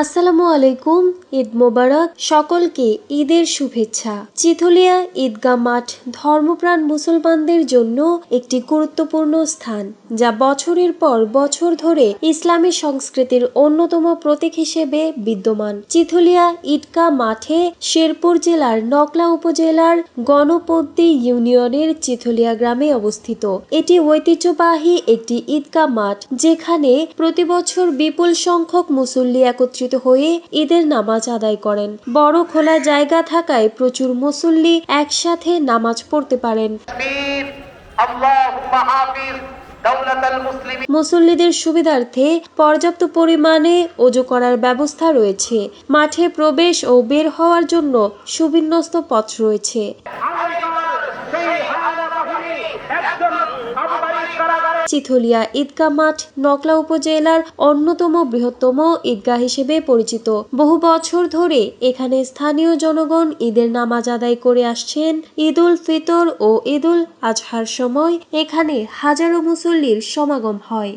আসসালামু আলাইকুম, ঈদ মোবারক, সকলকে ঈদের শুভেচ্ছা। চিথলিয়া ঈদগাহ মাঠ ধর্মপ্রাণ মুসলমানদের জন্য একটি গুরুত্বপূর্ণ স্থান, যা বছরের পর বছর ধরে ইসলামী সংস্কৃতির অন্যতম প্রতীক হিসেবে বিদ্যমান। চিথলিয়া ঈদগাহ মাঠে শেরপুর জেলার নকলা উপজেলার গণপদ্দি ইউনিয়নের চিথলিয়া গ্রামে অবস্থিত। এটি ঐতিহ্যবাহী একটি ঈদগাহ মাঠ, যেখানে প্রতি বছর বিপুল সংখ্যক মুসল্লি একত্রিত একত্রিত হয়ে ঈদের নামাজ আদায় করেন। বড় খোলা জায়গা থাকায় প্রচুর মুসল্লি একসাথে নামাজ পড়তে পারেন। মুসল্লিদের সুবিধার্থে পর্যাপ্ত পরিমাণে ওজু করার ব্যবস্থা রয়েছে। মাঠে প্রবেশ ও বের হওয়ার জন্য সুবিন্যস্ত পথ রয়েছে। চিথলিয়া ঈদগাহ মাঠ, নকলা উপজেলার অন্যতম বৃহত্তম ঈদগাহ হিসেবে পরিচিত। বহু বছর ধরে এখানে স্থানীয় জনগণ ঈদের নামাজ আদায় করে আসছেন। ঈদ উল ফিতর ও ঈদ উল আজহার সময় এখানে হাজারো মুসল্লির সমাগম হয়।